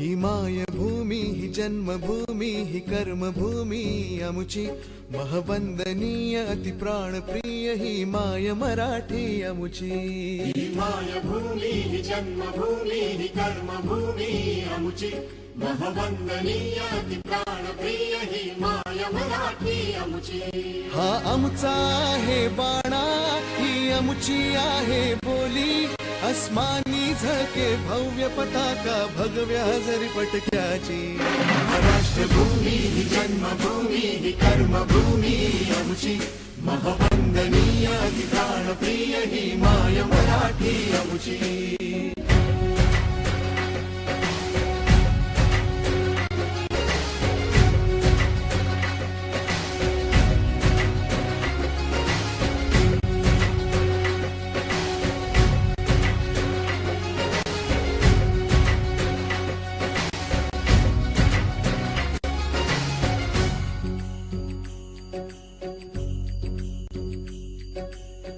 一马也不。मायभूमी ही जन्मभूमी ही कर्मभूमी अमुची। महवंदनीय अति प्राणप्रिय ही माय मराठी अमुची। मायभूमी हि जन्मभूमी हि कर्मभूमी अमुची। महवंदनीय ति प्राणप्रिय हि माय मराठी अमुची। हा आमचा आहे बाणा ही अमुची आहे बोली। अस्मानी झळके भव्य पताका भगव्या जरी पटक्याची। राष्ट्रभूमी हि जन्मभूमी हि कर्मभूमी अमुची महवंदनीय ति प्राणप्रिय हि माय मराठी अमुची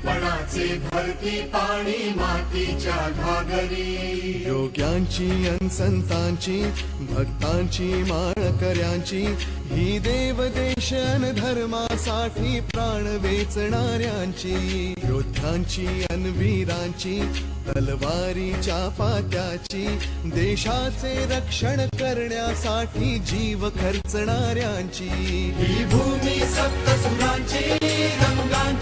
एकपणाचे भरती पाणी मातीच्या घागरी. योग्यांची अन संतांची भक्तांची माळकऱ्यांची ही देवदेश अन धर्मासाठी प्राण वेचणाऱ्यांची. योद्ध्यांची अन वीरांची तलवारीच्या पात्याची देशाचे रक्षण करण्यासाठी जीव खर्चणाऱ्यांची. ही भूमी सप्तसुरांची रंगांची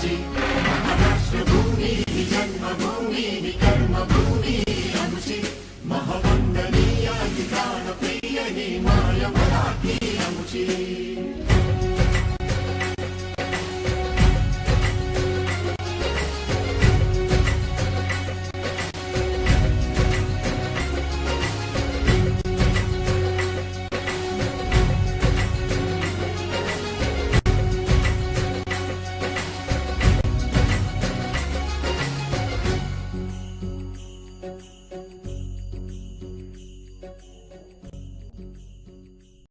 शिवाजी महाराष्ट्र भूमी ही जन्मभूमी ही कर्मभूमी आमची महा